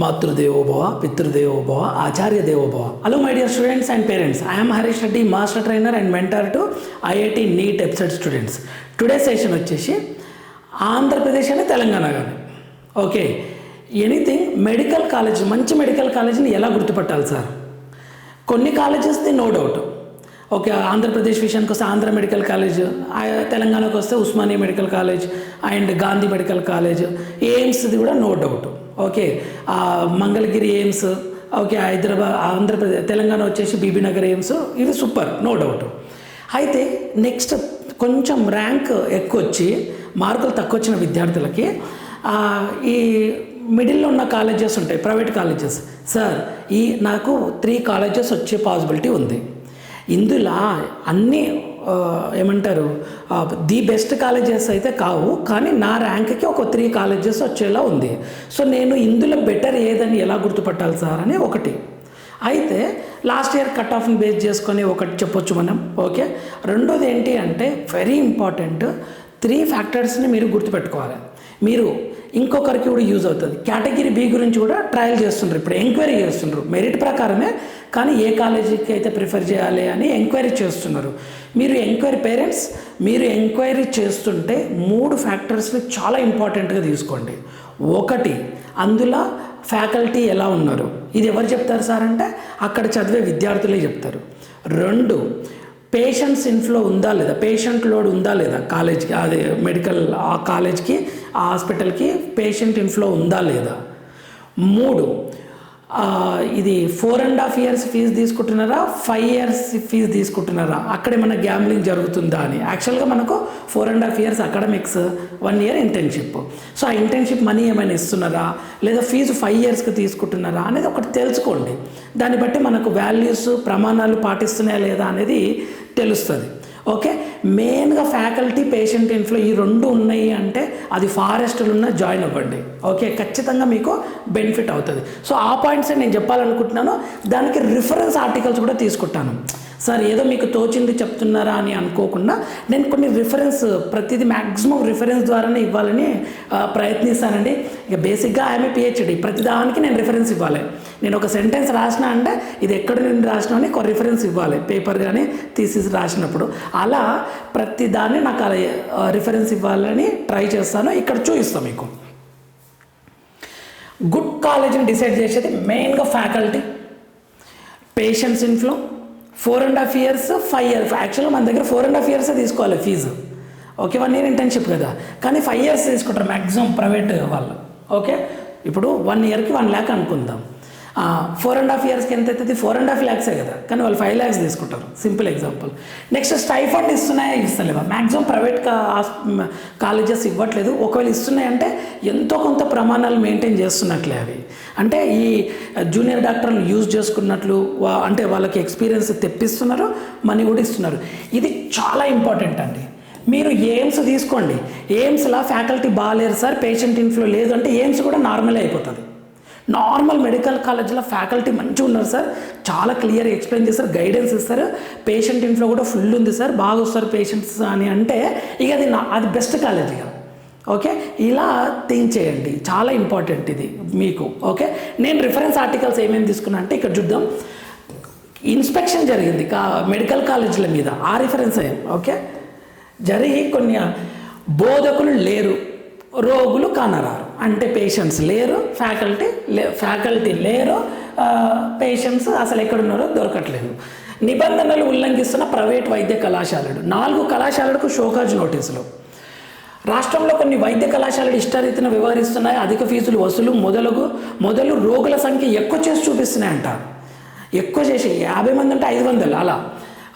మాతృదేవోభవ పితృదేవోభవ ఆచార్య దేవోభవ hello my dear students and parents I'm Harish Reddy master trainer and mentor to IIT NEET episode students today session వచ్చేసి ఆంధ్రప్రదేశ్ అని తెలంగాణ కానీ okay anything medical college మంచి medical కాలేజీని ఎలా గుర్తుపట్టాలి సార్ కొన్ని కాలేజెస్ది నో డౌట్ ఓకే ఆంధ్రప్రదేశ్ విషయానికి వస్తే ఆంధ్ర మెడికల్ కాలేజ్ తెలంగాణకు వస్తే Osmania medical college and Gandhi medical college ఎయిమ్స్ది కూడా no doubt. Okay Mangalagiri AIIMS okay Hyderabad Andhra Pradesh Telangana వచ్చేసి బీబీనగర్ ఎయిమ్స్ ఇది సూపర్ నో డౌట్. అయితే నెక్స్ట్ కొంచెం ర్యాంక్ ఎక్కువ వచ్చి మార్కులు తక్కువ వచ్చిన విద్యార్థులకి ఈ మిడిల్లో ఉన్న కాలేజెస్ ఉంటాయి ప్రైవేట్ కాలేజెస్. సార్ ఈ నాకు త్రీ కాలేజెస్ వచ్చే పాసిబిలిటీ ఉంది. ఇందులో అన్నీ ఏమంటారు ది బెస్ట్ కాలేజెస్ అయితే కావు కానీ నా ర్యాంక్కి ఒక త్రీ కాలేజెస్ వచ్చేలా ఉంది. సో నేను ఇందులో బెటర్ ఏదని ఎలా గుర్తుపట్టాలి సార్ అని ఒకటి. అయితే లాస్ట్ ఇయర్ కట్ ఆఫ్ని బేస్ చేసుకొని ఒకటి చెప్పొచ్చు మనం ఓకే? రెండోది ఏంటి అంటే వెరీ ఇంపార్టెంట్ త్రీ ఫ్యాక్టర్స్ని మీరు గుర్తుపెట్టుకోవాలి. మీరు ఇంకొకరికి కూడా యూజ్ అవుతుంది. కేటగిరీ బి గురించి కూడా ట్రయల్ చేస్తుండ్రు ఇప్పుడు ఎంక్వైరీ చేస్తుండ్రు. మెరిట్ ప్రకారమే కానీ ఏ కాలేజీకి అయితే ప్రిఫర్ చేయాలి అని ఎంక్వైరీ చేస్తున్నారు. మీరు ఎంక్వైరీ పేరెంట్స్ మీరు ఎంక్వైరీ చేస్తుంటే మూడు ఫ్యాక్టర్స్ని చాలా ఇంపార్టెంట్గా తీసుకోండి. ఒకటి అందులో ఫ్యాకల్టీ ఎలా ఉన్నారు? ఇది ఎవరు చెప్తారు సార్ అంటే అక్కడ చదివే విద్యార్థులే చెప్తారు. రెండు పేషెంట్స్ ఇన్ఫ్లో ఉందా లేదా? పేషెంట్ లోడ్ ఉందా లేదా? కాలేజ్కి అదే మెడికల్ ఆ కాలేజ్కి ఆ హాస్పిటల్కి పేషెంట్ ఇన్ఫ్లో ఉందా లేదా? మూడు ఇది four and half years fee తీసుకుంటున్నారా? ఫైవ్ ఇయర్స్ ఫీజు తీసుకుంటున్నారా? అక్కడ ఏమైనా గ్యాంబ్లింగ్ జరుగుతుందా అని. యాక్చువల్గా మనకు four and half years academics one year internship so ఆ ఇంటర్న్షిప్ మనీ ఏమైనా ఇస్తున్నారా? లేదా ఫీజు ఫైవ్ ఇయర్స్కి తీసుకుంటున్నారా? అనేది ఒకటి తెలుసుకోండి. దాన్ని బట్టి మనకు వాల్యూస్ ప్రమాణాలు పాటిస్తున్నాయా లేదా అనేది తెలుస్తుంది. ఓకే? మెయిన్గా ఫ్యాకల్టీ పేషెంట్ ఇన్ఫ్లో ఈ రెండు ఉన్నాయి అంటే అది ఫారెస్ట్లో ఉన్న జాయిన్ అవ్వండి. ఓకే? ఖచ్చితంగా మీకు బెనిఫిట్ అవుతుంది. సో ఆ పాయింట్స్ నేను చెప్పాలనుకుంటున్నాను. దానికి రిఫరెన్స్ ఆర్టికల్స్ కూడా తీసుకుంటాను. సార్ ఏదో మీకు తోచింది చెప్తున్నారా అని అనుకోకుండా నేను కొన్ని రిఫరెన్స్ ప్రతిదీ మ్యాక్సిమం రిఫరెన్స్ ద్వారానే ఇవ్వాలని ప్రయత్నిస్తానండి. ఇక బేసిక్గా ఐఎమ్ పిహెచ్డి ప్రతిదానికి నేను రిఫరెన్స్ ఇవ్వాలి. నేను ఒక సెంటెన్స్ రాసిన అంటే ఇది ఎక్కడ నుండి రాసినా అని ఒక రిఫరెన్స్ ఇవ్వాలి. పేపర్ కానీ తీసి రాసినప్పుడు. అలా ప్రతిదాన్ని నాకు అలా రిఫరెన్స్ ఇవ్వాలని ట్రై చేస్తాను. ఇక్కడ చూపిస్తాను మీకు. గుడ్ కాలేజీని డిసైడ్ చేసేది మెయిన్గా faculty patients inflow four and half years five years యాక్చువల్గా మన దగ్గర ఫోర్ అండ్ హాఫ్ ఇయర్స్ తీసుకోవాలి fee okay one year internship కదా. కానీ ఫైవ్ ఇయర్స్ తీసుకుంటారు మ్యాక్సిమం ప్రైవేట్ వాళ్ళు. ఓకే ఇప్పుడు వన్ ఇయర్కి వన్ ల్యాక్ అనుకుందాం. ఫోర్ అండ్ హాఫ్ ఇయర్స్కి ఎంత అవుతుంది ఫోర్ అండ్ హాఫ్ ల్యాక్సే కదా. కానీ వాళ్ళు ఫైవ్ ల్యాక్స్ తీసుకుంటారు. సింపుల్ ఎగ్జాంపుల్ నెక్స్ట్ స్టైఫండ్ ఇస్తున్నాయా? ఇస్తలేవా? మ్యాక్సిమం ప్రైవేట్ కాలేజెస్ ఇవ్వట్లేదు. ఒకవేళ ఇస్తున్నాయంటే ఎంతో కొంత ప్రమాణాలు మెయింటైన్ చేస్తున్నట్లే అవి. అంటే ఈ జూనియర్ డాక్టర్లు యూజ్ చేసుకున్నట్లు వా- అంటే వాళ్ళకి ఎక్స్పీరియన్స్ తెప్పిస్తున్నారు మనీ కూడా ఇస్తున్నారు. ఇది చాలా ఇంపార్టెంట్ అండి. మీరు ఎయిమ్స్ తీసుకోండి. ఎయిమ్స్లా ఫ్యాకల్టీ బాగాలేరు సార్ పేషెంట్ ఇన్ఫ్లో లేదు అంటే ఎయిమ్స్ కూడా నార్మల్ అయిపోతుంది. నార్మల్ మెడికల్ కాలేజ్లో ఫ్యాకల్టీ మంచిగా ఉన్నారు సార్. చాలా క్లియర్ ఎక్స్ప్లెయిన్ చేస్తారు గైడెన్స్ ఇస్తారు. పేషెంట్ ఇంట్లో కూడా ఫుల్ ఉంది సార్. బాగా వస్తారు పేషెంట్స్ అని అంటే ఇక అది నా అది బెస్ట్ కాలేజ్ ఇక. ఓకే? ఇలా థింక్ చేయండి. చాలా ఇంపార్టెంట్ ఇది మీకు. ఓకే? నేను రిఫరెన్స్ ఆర్టికల్స్ ఏమేమి తీసుకున్నా అంటే ఇక్కడ చూద్దాం. ఇన్స్పెక్షన్ జరిగింది కా మెడికల్ కాలేజీల మీద. ఆ రిఫరెన్స్ అయ్యాం ఓకే? జరిగి కొన్ని బోధకులు లేరు. రోగులు కానరారు. అంటే పేషెంట్స్ లేరు ఫ్యాకల్టీ లే ఫ్యాకల్టీ లేరు పేషెంట్స్ అసలు ఎక్కడున్నారో దొరకట్లేదు. నిబంధనలు ఉల్లంఘిస్తున్న ప్రైవేట్ వైద్య కళాశాలలు. నాలుగు కళాశాలలకు షోకాజ్ నోటీసులు. రాష్ట్రంలో కొన్ని వైద్య కళాశాలలు ఇష్టారీతిన వ్యవహరిస్తున్నాయి. అధిక ఫీజులు వసూలు మొదలగు మొదలు రోగుల సంఖ్య ఎక్కువ చేసి చూపిస్తున్నాయంట. ఎక్కువ చేసి యాభై మంది అంటే ఐదు వందలు అలా.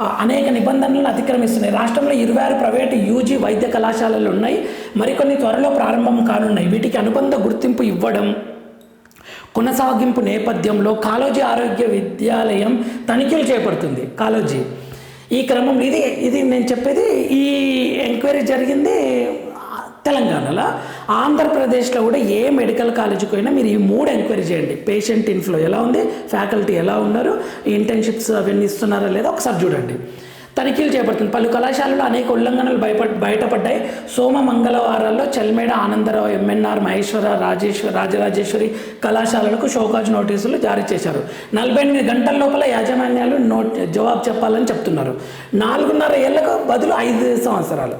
అనేక నిబంధనలను అతిక్రమిస్తున్నాయి. రాష్ట్రంలో ఇరవై ఆరు ప్రైవేటు యూజీ వైద్య కళాశాలలు ఉన్నాయి. మరికొన్ని త్వరలో ప్రారంభం కానున్నాయి. వీటికి అనుబంధ గుర్తింపు ఇవ్వడం కొనసాగింపు నేపథ్యంలో కాలోజీ ఆరోగ్య విద్యాలయం తనిఖీలు చేపడుతుంది. కాలోజీ ఈ క్రమంలో ఇది ఇది నేను చెప్పేది ఈ ఎంక్వైరీ జరిగింది తెలంగాణలో ఆంధ్రప్రదేశ్లో కూడా ఏ మెడికల్ కాలేజీకి పోయినా మీరు ఈ మూడు ఎంక్వైరీ చేయండి. పేషెంట్ ఇన్ఫ్లో ఎలా ఉంది ఫ్యాకల్టీ ఎలా ఉన్నారు ఇంటర్న్షిప్స్ అవన్నీ ఇస్తున్నారా లేదా ఒకసారి చూడండి. తనిఖీలు చేపడుతుంది. పలు కళాశాలలో అనేక ఉల్లంఘనలు బయప బయటపడ్డాయి. సోమ మంగళవారాల్లో చెల్మేడ ఆనందరావు ఎంఎన్ఆర్ మహేశ్వర రాజేశ్వర రాజరాజేశ్వరి కళాశాలలకు షోకాజ్ నోటీసులు జారీ చేశారు. నలభై ఎనిమిది గంటల లోపల యాజమాన్యాలు నోట్ జవాబు చెప్పాలని చెప్తున్నారు. నాలుగున్నర ఏళ్ళకు బదులు ఐదు సంవత్సరాలు.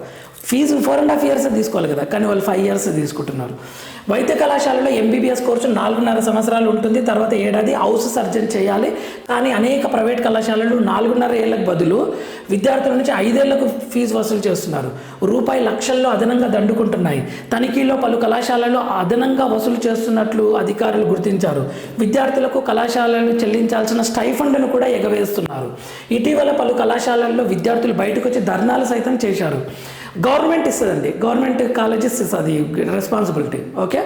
Fee four and half years తీసుకోవాలి కదా. కానీ వాళ్ళు ఫైవ్ ఇయర్స్ తీసుకుంటున్నారు. వైద్య కళాశాలలో ఎంబీబీఎస్ కోర్సు నాలుగున్నర సంవత్సరాలు ఉంటుంది. తర్వాత ఏడాది హౌస్ సర్జన్ చేయాలి. కానీ అనేక ప్రైవేట్ కళాశాలలు నాలుగున్నర ఏళ్ళకు బదులు విద్యార్థుల నుంచి ఐదేళ్ళకు ఫీజు వసూలు చేస్తున్నారు. రూపాయి లక్షల్లో అదనంగా దండుకుంటున్నాయి. తనిఖీలో పలు కళాశాలలు అదనంగా వసూలు చేస్తున్నట్లు అధికారులు గుర్తించారు. విద్యార్థులకు కళాశాలలు చెల్లించాల్సిన స్టైఫండ్ను కూడా ఎగవేస్తున్నారు. ఇటీవల పలు కళాశాలల్లో విద్యార్థులు బయటకు వచ్చి ధర్నాలు సైతం చేశారు. గవర్నమెంట్ ఇస్తుందండి. గవర్నమెంట్ కాలేజెస్ ఇస్తుంది. రెస్పాన్సిబిలిటీ ఓకే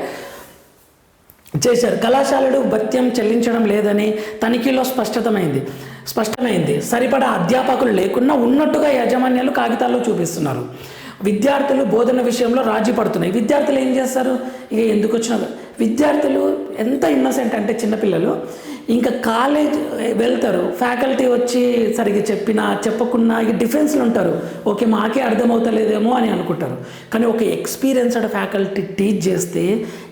చేశారు. కళాశాలలు భత్యం చెల్లించడం లేదని తనిఖీలో స్పష్టతమైంది. స్పష్టమైంది. సరిపడా అధ్యాపకులు లేకున్నా ఉన్నట్టుగా యాజమాన్యాలు కాగితాల్లో చూపిస్తున్నారు. విద్యార్థులు బోధన విషయంలో రాజీ పడుతున్నాయి. విద్యార్థులు ఏం చేస్తారు? ఇక ఎందుకు వచ్చిన విద్యార్థులు ఎంత ఇన్నోసెంట్ అంటే చిన్నపిల్లలు ఇంకా కాలేజ్ వెళ్తారు. ఫ్యాకల్టీ వచ్చి సరిగ్గా చెప్పినా చెప్పకున్నా ఇక డిఫెన్స్లు ఉంటారు. ఓకే మాకే అర్థమవుతలేదేమో అని అనుకుంటారు. కానీ ఒక ఎక్స్పీరియన్స్డ్ ఫ్యాకల్టీ టీచ్ చేస్తే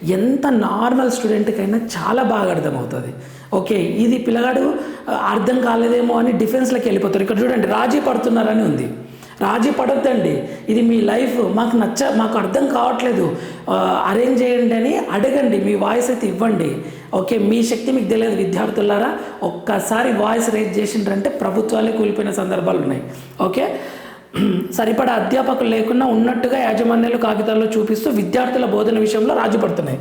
ఎంత నార్మల్ స్టూడెంట్కైనా చాలా బాగా అర్థమవుతుంది. ఓకే ఇది పిల్లగాడు అర్థం కాలేదేమో అని డిఫెన్స్లోకి వెళ్ళిపోతారు. ఇక్కడ చూడండి రాజీ పడుతున్నారని ఉంది. రాజీ పడొద్దండి ఇది మీ లైఫ్. మాకు నచ్చ మాకు అర్థం కావట్లేదు. అరేంజ్ చేయండి అని అడగండి. మీ వాయిస్ అయితే ఇవ్వండి. ఓకే మీ శక్తి మీకు తెలియదు విద్యార్థులారా. ఒక్కసారి వాయిస్ రేజ్ చేసిండ్రంటే ప్రభుత్వాలే కూలిపోయిన సందర్భాలు ఉన్నాయి. ఓకే? సరిపడా అధ్యాపకులు లేకుండా ఉన్నట్టుగా యాజమాన్యాలు కాగితాల్లో చూపిస్తూ విద్యార్థుల బోధన విషయంలో రాజీ పడుతున్నాయి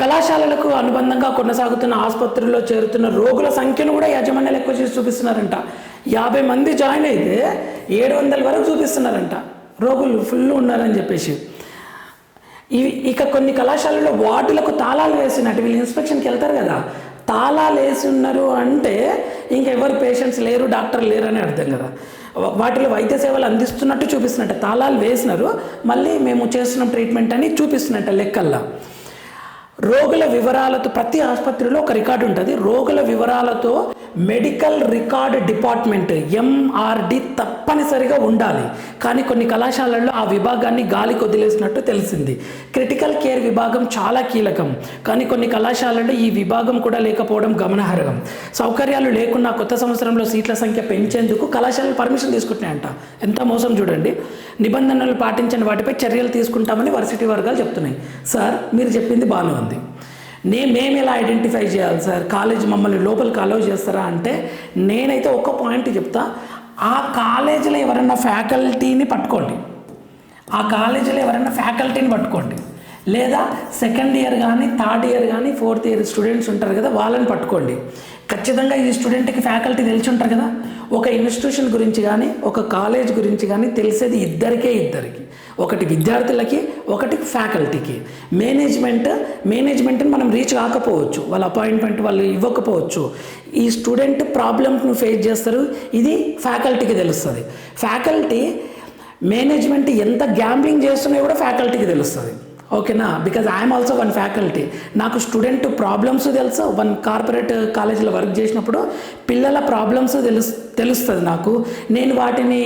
కళాశాలలకు అనుబంధంగా కొనసాగుతున్న ఆసుపత్రుల్లో చేరుతున్న రోగుల సంఖ్యను కూడా యాజమాన్యాలు ఎక్కువ చేసి చూపిస్తున్నారంట. యాభై మంది జాయిన్ అయితే ఏడు వందల వరకు చూపిస్తున్నారంట. రోగులు ఫుల్ ఉన్నారని చెప్పేసి. ఇవి ఇక కొన్ని కళాశాలలో వార్డులకు తాళాలు వేసినట్టు వీళ్ళు ఇన్స్పెక్షన్కి వెళ్తారు కదా. తాళాలు వేసి ఉన్నారు అంటే ఇంకెవరు పేషెంట్స్ లేరు డాక్టర్ లేరు అని అర్థం కదా. వాటిలో వైద్య సేవలు అందిస్తున్నట్టు చూపిస్తున్నట్టు తాళాలు వేసినారు. మళ్ళీ మేము చేస్తున్న ట్రీట్మెంట్ అని చూపిస్తున్నట్ట లెక్కల్లో. రోగుల వివరాలతో ప్రతి ఆసుపత్రిలో ఒక రికార్డు ఉంటుంది. రోగుల వివరాలతో మెడికల్ రికార్డ్ డిపార్ట్మెంట్ ఎంఆర్డి తప్పనిసరిగా ఉండాలి. కానీ కొన్ని కళాశాలల్లో ఆ విభాగాన్ని గాలికి వదిలేసినట్టు తెలిసింది. క్రిటికల్ కేర్ విభాగం చాలా కీలకం. కానీ కొన్ని కళాశాలల్లో ఈ విభాగం కూడా లేకపోవడం గమనార్హం. సౌకర్యాలు లేకున్నా కొత్త సంవత్సరంలో సీట్ల సంఖ్య పెంచేందుకు కళాశాలలు పర్మిషన్ తీసుకుంటున్నాయంట. ఎంత మోసం చూడండి. నిబంధనలు పాటించని వాటిపై చర్యలు తీసుకుంటామని వర్సిటీ వర్గాలు చెప్తున్నాయి. సార్ మీరు చెప్పింది బాగానే ఉంది. నేను మేము ఎలా ఐడెంటిఫై చేయాలి సార్? కాలేజ్ మమ్మల్ని లోపలికి అలౌ చేస్తారా అంటే నేనైతే ఒక్క పాయింట్ చెప్తా. ఆ కాలేజీలో ఎవరన్నా ఫ్యాకల్టీని పట్టుకోండి. ఆ కాలేజీలో ఎవరైనా ఫ్యాకల్టీని పట్టుకోండి. లేదా సెకండ్ ఇయర్ కానీ థర్డ్ ఇయర్ కానీ ఫోర్త్ ఇయర్ స్టూడెంట్స్ ఉంటారు కదా వాళ్ళని పట్టుకోండి. ఖచ్చితంగా ఈ స్టూడెంట్కి ఫ్యాకల్టీ తెలిసి ఉంటారు కదా. ఒక ఇన్స్టిట్యూషన్ గురించి కానీ ఒక కాలేజ్ గురించి కానీ తెలిసేది ఇద్దరికే ఇద్దరికి. ఒకటి విద్యార్థులకి ఒకటి ఫ్యాకల్టీకి మేనేజ్మెంట్ మేనేజ్మెంట్ని మనం రీచ్ కాకపోవచ్చు. వాళ్ళ అపాయింట్మెంట్ వాళ్ళు ఇవ్వకపోవచ్చు. ఈ స్టూడెంట్ ప్రాబ్లమ్ను ఫేస్ చేస్తారు. ఇది ఫ్యాకల్టీకి తెలుస్తుంది. ఫ్యాకల్టీ మేనేజ్మెంట్ ఎంత గ్యాంబ్లింగ్ చేస్తున్నాయో కూడా ఫ్యాకల్టీకి తెలుస్తుంది. ఓకేనా? Because I'm also one faculty నాకు స్టూడెంట్ ప్రాబ్లమ్స్ తెలుసు. వన్ కార్పొరేట్ కాలేజీలో వర్క్ చేసినప్పుడు పిల్లల ప్రాబ్లమ్స్ తెలుసు తెలుస్తుంది నాకు. నేను వాటిని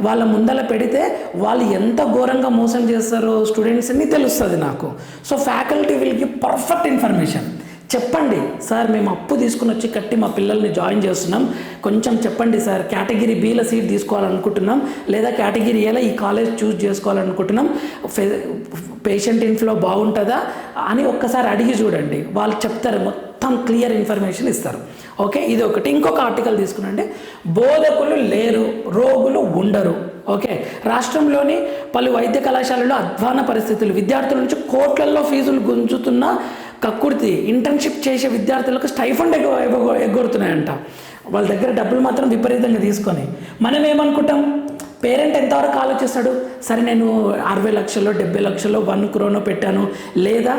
వాళ్ళ ముందల పెడితే వాళ్ళు ఎంత ఘోరంగా మోసం చేస్తారో స్టూడెంట్స్ని తెలుస్తుంది నాకు. So faculty will give perfect information చెప్పండి. సార్ మేము అప్పు తీసుకుని వచ్చి కట్టి మా పిల్లల్ని జాయిన్ చేస్తున్నాం. కొంచెం చెప్పండి సార్ కేటగిరీ బీలో సీట్ తీసుకోవాలనుకుంటున్నాం లేదా కేటగిరీ ఏలో ఈ కాలేజ్ చూస్ చేసుకోవాలనుకుంటున్నాం. పేషెంట్ ఇన్ఫ్లో బాగుంటుందా అని ఒక్కసారి అడిగి చూడండి. వాళ్ళు చెప్తారు మొత్తం క్లియర్ ఇన్ఫర్మేషన్ ఇస్తారు. ఓకే ఇది ఒకటి. ఇంకొక ఆర్టికల్ తీసుకునండి. బోధకులు లేరు రోగులు ఉండరు. ఓకే రాష్ట్రంలోని పలు వైద్య కళాశాలలో అధ్వాన పరిస్థితులు. విద్యార్థుల నుంచి కోట్లల్లో ఫీజులు గుంజుతున్న కక్కుర్తి ఇంటర్న్షిప్ చేసే విద్యార్థులకు స్టైఫండ్ ఎగ ఎగ్గొడుతున్నాయంట. వాళ్ళ దగ్గర డబ్బులు మాత్రం విపరీతంగా తీసుకొని. మనం ఏమనుకుంటాం? పేరెంట్ ఎంతవరకు ఆలోచిస్తాడు? సరే నేను అరవై లక్షల్లో డెబ్బై లక్షల్లో వన్ క్రోనో పెట్టాను. లేదా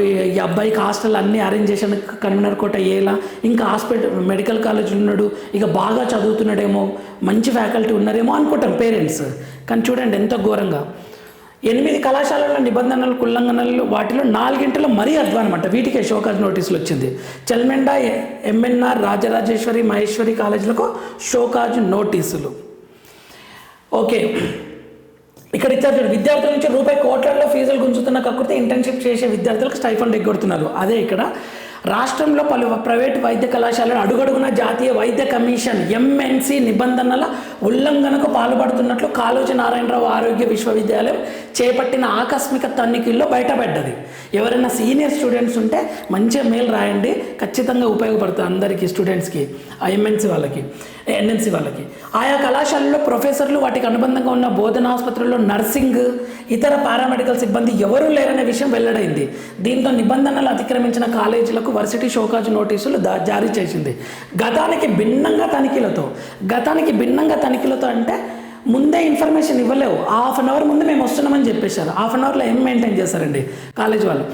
ఈ అబ్బాయికి హాస్టల్ అన్నీ అరేంజ్ చేశాను. కన్వీనర్ కోట ఏలా? ఇంకా హాస్పిటల్ మెడికల్ కాలేజ్ ఉన్నాడు. ఇక బాగా చదువుతున్నాడేమో. మంచి ఫ్యాకల్టీ ఉన్నారేమో అనుకుంటాం పేరెంట్స్. కానీ చూడండి ఎంత ఘోరంగా. ఎనిమిది కళాశాలల నిబంధనలు ఉల్లంఘనలు వాటిలో నాలుగింటిలో మరీ అధ్వానం అంట. వీటికే షోకాజ్ నోటీసులు వచ్చింది. చెల్మెండ ఎంఎన్ఆర్ రాజరాజేశ్వరి మహేశ్వరి కాలేజీలకు షోకాజ్ నోటీసులు. ఓకే. ఇక్కడ ఇచ్చారు చూడు విద్యార్థుల నుంచి రూపాయి కోట్లలో ఫీజులు గుంజుతున్న కాకపోతే ఇంటర్న్షిప్ చేసే విద్యార్థులకు స్టైఫండ్ ఎగ్గొడుతున్నారు. అదే ఇక్కడ రాష్ట్రంలో పలు ప్రైవేట్ వైద్య కళాశాలలు అడుగడుగున జాతీయ వైద్య కమిషన్ ఎంఎన్సి నిబంధనల ఉల్లంఘనకు పాల్పడుతున్నట్లు కాళోజీ నారాయణరావు ఆరోగ్య విశ్వవిద్యాలయం చేపట్టిన ఆకస్మిక తనిఖీల్లో బయటపడ్డది. ఎవరైనా సీనియర్ స్టూడెంట్స్ ఉంటే మంచిగా మెయిల్ రాయండి. ఖచ్చితంగా ఉపయోగపడుతుంది అందరికీ స్టూడెంట్స్కి ఆ ఎంఎన్సి వాళ్ళకి ఎన్ఎన్సి వాళ్ళకి. ఆయా కళాశాలలో ప్రొఫెసర్లు వాటికి అనుబంధంగా ఉన్న బోధన ఆసుపత్రుల్లో నర్సింగ్ ఇతర పారామెడికల్ సిబ్బంది ఎవరూ లేరనే విషయం వెల్లడైంది. దీంతో నిబంధనలు అతిక్రమించిన కాలేజీలకు వర్సిటీ షోకాజ్ నోటీసులు దా జారీ చేసింది. గతానికి భిన్నంగా తనిఖీలతో గతానికి భిన్నంగా తనిఖీలతో అంటే ముందే ఇన్ఫర్మేషన్ ఇవ్వలేవు. హాఫ్ అన్ అవర్ ముందు మేము వస్తున్నామని చెప్పేశారు. హాఫ్ అన్ అవర్లో ఏం మెయింటైన్ చేశారండి కాలేజ్ వాళ్ళు?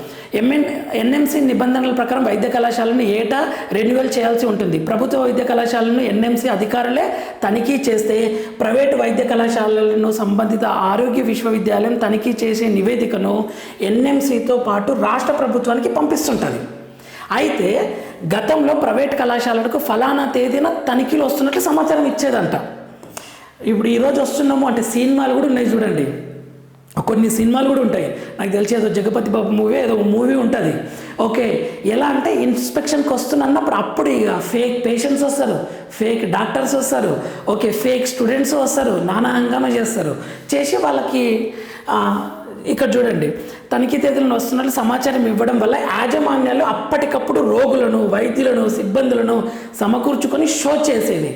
ఎంఎన్ ఎన్ఎంసీ నిబంధనల ప్రకారం వైద్య కళాశాలను ఏటా రెన్యువల్ చేయాల్సి ఉంటుంది. ప్రభుత్వ వైద్య కళాశాలను ఎన్ఎంసీ అధికారులే తనిఖీ చేస్తే ప్రైవేటు వైద్య కళాశాలలను సంబంధిత ఆరోగ్య విశ్వవిద్యాలయం తనిఖీ చేసే నివేదికను ఎన్ఎంసీతో పాటు రాష్ట్ర ప్రభుత్వానికి పంపిస్తుంటుంది. అయితే గతంలో ప్రైవేట్ కళాశాలలకు ఫలానా తేదీన తనిఖీలు వస్తున్నట్లు సమాచారం ఇచ్చేదంట. ఇప్పుడు ఈరోజు వస్తున్నాము అంటే సినిమాలు కూడా ఉన్నాయి చూడండి. కొన్ని సినిమాలు కూడా ఉంటాయి. నాకు తెలిసి ఏదో జగపతి బాబు మూవీ ఏదో మూవీ ఉంటుంది. ఓకే ఎలా అంటే ఇన్స్పెక్షన్కి వస్తున్నప్పుడు అప్పుడు ఇక ఫేక్ పేషెంట్స్ వస్తారు ఫేక్ డాక్టర్స్ వస్తారు ఓకే ఫేక్ స్టూడెంట్స్ వస్తారు నానా హంగామా చేస్తారు. చేసి వాళ్ళకి ఇక్కడ చూడండి తనిఖీ తేదీలను వస్తున్నట్లు సమాచారం ఇవ్వడం వల్ల యాజమాన్యాలు అప్పటికప్పుడు రోగులను వైద్యులను సిబ్బందులను సమకూర్చుకొని షో చేసేది.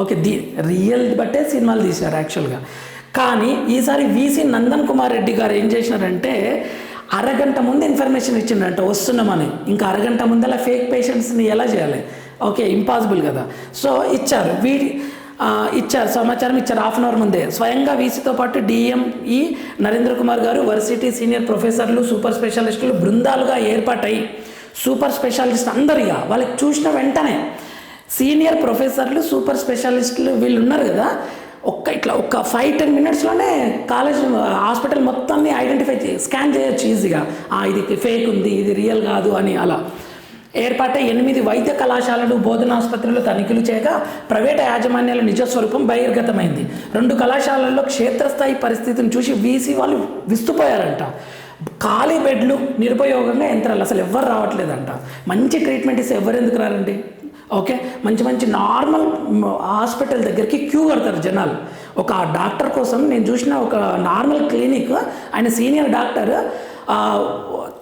ఓకే ది రియల్ బట్టే సినిమాలు తీశారు యాక్చువల్గా. కానీ ఈసారి వీసీ నందన్ కుమార్ రెడ్డి గారు ఏం చేసినారంటే అరగంట ముందు ఇన్ఫర్మేషన్ ఇచ్చిండంట వస్తున్నామని. ఇంకా అరగంట ముందలా ఫేక్ పేషెంట్స్ని ఎలా చేయాలి? ఓకే ఇంపాసిబుల్ కదా. సో ఇచ్చారు. వీడి ఇచ్చారు సమాచారం ఇచ్చారు హాఫ్ అన్ అవర్ ముందే. స్వయంగా వీసీతో పాటు DME Narendra Kumar garu varsity senior ప్రొఫెసర్లు సూపర్ స్పెషలిస్టులు బృందాలుగా ఏర్పాటై సూపర్ స్పెషాలిస్ట్ అందరిగా వాళ్ళకి చూసిన వెంటనే సీనియర్ ప్రొఫెసర్లు సూపర్ స్పెషలిస్టులు వీళ్ళు ఉన్నారు కదా ఒక్క ఇట్లా ఒక్క ఫైవ్ టెన్ మినిట్స్లోనే కాలేజ్ హాస్పిటల్ మొత్తాన్ని ఐడెంటిఫై స్కాన్ చేయొచ్చు ఈజీగా. ఇది ఫేక్ ఉంది ఇది రియల్ కాదు అని అలా. ఏర్పాటై ఎనిమిది వైద్య కళాశాలలు బోధనాసుపత్రులు తనిఖీలు చేయగా ప్రైవేట్ యాజమాన్యాల నిజస్వరూపం బహిర్గతమైంది. రెండు కళాశాలల్లో క్షేత్రస్థాయి పరిస్థితిని చూసి వీసీ వాళ్ళు విస్తుపోయారంట. ఖాళీ బెడ్లు నిరుపయోగంగా యంత్రాలు అసలు ఎవ్వరు రావట్లేదంట. మంచి ట్రీట్మెంట్ ఇస్తే ఎవరు ఎందుకు రారండి? ఓకే? మంచి మంచి నార్మల్ హాస్పిటల్ దగ్గరికి క్యూ కడతారు జనాలు. ఒక డాక్టర్ కోసం నేను చూసిన ఒక నార్మల్ క్లినిక్ ఆయన సీనియర్ డాక్టర్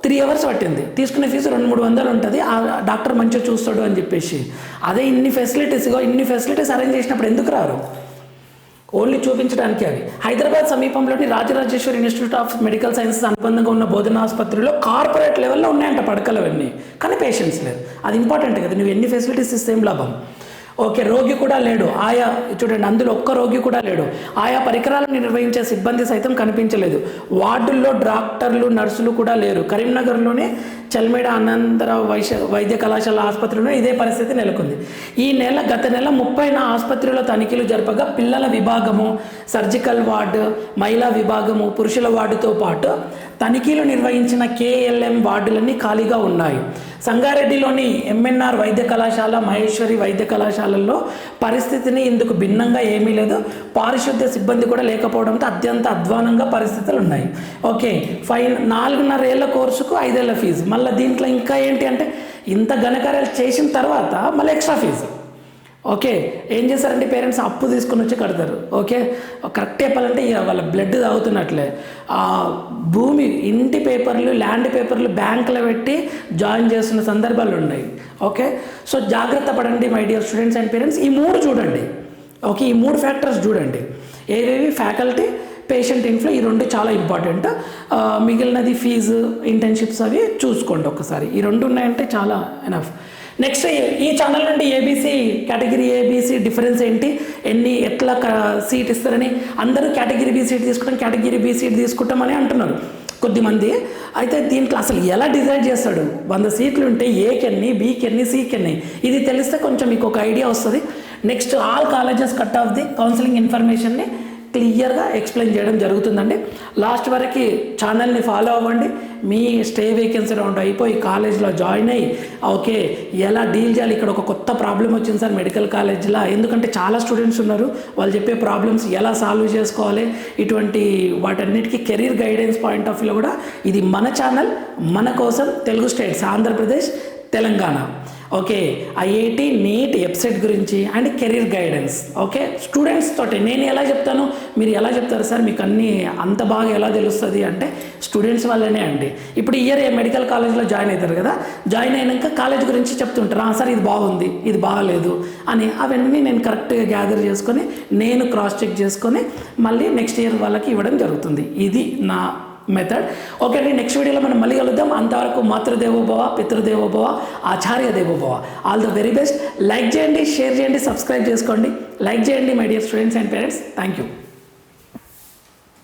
త్రీ అవర్స్ పట్టింది. తీసుకునే ఫీజు రెండు మూడు వందలు ఉంటుంది. ఆ డాక్టర్ మంచిగా చూస్తాడు అని చెప్పేసి. అదే ఇన్ని ఫెసిలిటీస్గా ఇన్ని ఫెసిలిటీస్ అరేంజ్ చేసినప్పుడు ఎందుకు రారు? ఓన్లీ చూపించడానికి అవి. హైదరాబాద్ సమీపంలోని Rajarajeswari institute of medical sciences అనుబంధంగా ఉన్న బోధన ఆసుపత్రిలో కార్పొరేట్ లెవెల్లో ఉన్నాయంట పడకలు అవన్నీ. కానీ పేషెంట్స్ లేరు. అది ఇంపార్టెంట్ కదా. నువ్వు ఎన్ని ఫెసిలిటీస్ ఇస్తే ఏం లాభం? ఓకే రోగి కూడా లేడు. ఆయా చూడండి అందులో ఒక్క రోగి కూడా లేడు. ఆయా పరికరాలను నిర్వహించే సిబ్బంది సైతం కనిపించలేదు. వార్డుల్లో డాక్టర్లు నర్సులు కూడా లేరు. కరీంనగర్లోనే చల్మేడ అనంతర వైశ్య వైద్య కళాశాల ఆసుపత్రిలో ఇదే పరిస్థితి నెలకొంది. ఈ నెల గత నెల ముప్పైన ఆసుపత్రిలో తనిఖీలు జరపగా పిల్లల విభాగము సర్జికల్ వార్డు మహిళా విభాగము పురుషుల వార్డుతో పాటు తనిఖీలు నిర్వహించిన కేఎల్ఎం వార్డులన్నీ ఖాళీగా ఉన్నాయి. సంగారెడ్డిలోని ఎంఎన్ఆర్ వైద్య కళాశాల మహేశ్వరి వైద్య కళాశాలల్లో పరిస్థితిని ఇందుకు భిన్నంగా ఏమీ లేదు. పారిశుద్ధ్య సిబ్బంది కూడా లేకపోవడంతో అత్యంత అధ్వానంగా పరిస్థితులు ఉన్నాయి. Okay fine. నాలుగున్నర ఏళ్ళ కోర్సుకు ఐదేళ్ళ ఫీజు. మళ్ళీ దీంట్లో ఇంకా ఏంటి అంటే ఇంత ఘనకార్యాలు చేసిన తర్వాత మళ్ళీ ఎక్స్ట్రా ఫీజు. ఓకే ఏం చేస్తారంటే పేరెంట్స్ అప్పు తీసుకొని వచ్చి కడతారు. ఓకే కరెక్ట్ చెప్పాలంటే ఇక వాళ్ళ బ్లడ్ తాగుతున్నట్లే. ఆ భూమి ఇంటి పేపర్లు ల్యాండ్ పేపర్లు బ్యాంకులో పెట్టి జాయిన్ చేస్తున్న సందర్భాలు ఉన్నాయి. ఓకే సో జాగ్రత్త పడండి my dear students and parents. ఈ మూడు చూడండి. ఓకే ఈ మూడు ఫ్యాక్టర్స్ చూడండి. ఏవేవి? ఫ్యాకల్టీ పేషెంట్ ఇన్ఫ్లో ఈ రెండు చాలా ఇంపార్టెంట్. మిగిలినది ఫీజు ఇంటర్న్షిప్స్ అవి చూసుకోండి ఒకసారి ఈ రెండు ఉన్నాయంటే చాలా ఎనఫ్. నెక్స్ట్ ఈ ఛానల్ నుండి ఏబీసీ కేటగిరీ ఏబీసీ డిఫరెన్స్ ఏంటి? ఎన్ని ఎట్లా సీట్ ఇస్తారని అందరూ కేటగిరీ బి సీట్ తీసుకుంటాం కేటగిరీ బి సీట్ తీసుకుంటామని అంటున్నారు కొద్దిమంది. అయితే దీంట్లో అసలు ఎలా డిసైడ్ చేస్తాడు? వంద సీట్లు ఉంటే ఏకి ఎన్ని బీకి ఎన్ని సీకి ఎన్ని ఇది తెలిస్తే కొంచెం మీకు ఒక ఐడియా వస్తుంది. Next all colleges cut off the counselling ఇన్ఫర్మేషన్ని క్లియర్గా ఎక్స్ప్లెయిన్ చేయడం జరుగుతుందండి. లాస్ట్ వరకు ఛానల్ని ఫాలో అవ్వండి. మీ స్టే వేకెన్సీ రౌండ్ అయిపోయి కాలేజ్లో జాయిన్ అయ్యి ఓకే ఎలా డీల్ చేయాలి? ఇక్కడ ఒక కొత్త ప్రాబ్లం వచ్చింది సార్ మెడికల్ కాలేజ్లో. ఎందుకంటే చాలా స్టూడెంట్స్ ఉన్నారు. వాళ్ళు చెప్పే ప్రాబ్లమ్స్ ఎలా సాల్వ్ చేసుకోవాలి? ఇటువంటి వాటన్నిటికీ కెరీర్ గైడెన్స్ పాయింట్ ఆఫ్ వ్యూలో కూడా ఇది మన ఛానల్ మన కోసం Telugu states Andhra Pradesh Telangana. Okay IIT NEET website గురించి and career guidance. Okay students తోటి నేను ఎలా చెప్తాను మీరు ఎలా చెప్తారు సార్ మీకు అన్నీ అంత బాగా ఎలా తెలుస్తుంది అంటే స్టూడెంట్స్ వల్లనే అండి. ఇప్పుడు ఇయర్ మెడికల్ కాలేజ్లో జాయిన్ అవుతారు కదా జాయిన్ అయినాక కాలేజ్ గురించి చెప్తుంటారు "ఆ, సార్ ఇది బాగుంది ఇది బాగలేదు అని అవన్నీ నేను కరెక్ట్గా గ్యాదర్ చేసుకొని నేను క్రాస్ చెక్ చేసుకొని మళ్ళీ నెక్స్ట్ ఇయర్ వాళ్ళకి ఇవ్వడం జరుగుతుంది. ఇది నా మెథడ్ ఓకే అండి నెక్స్ట్ వీడియోలో మనం మళ్ళీ కలుద్దాం. అంతవరకు మాతృదేవోభవ పితృదేవోభవ ఆచార్య దేవోభవ all the very best like చేయండి షేర్ చేయండి సబ్స్క్రైబ్ చేసుకోండి. లైక్ చేయండి my dear students and parents thank you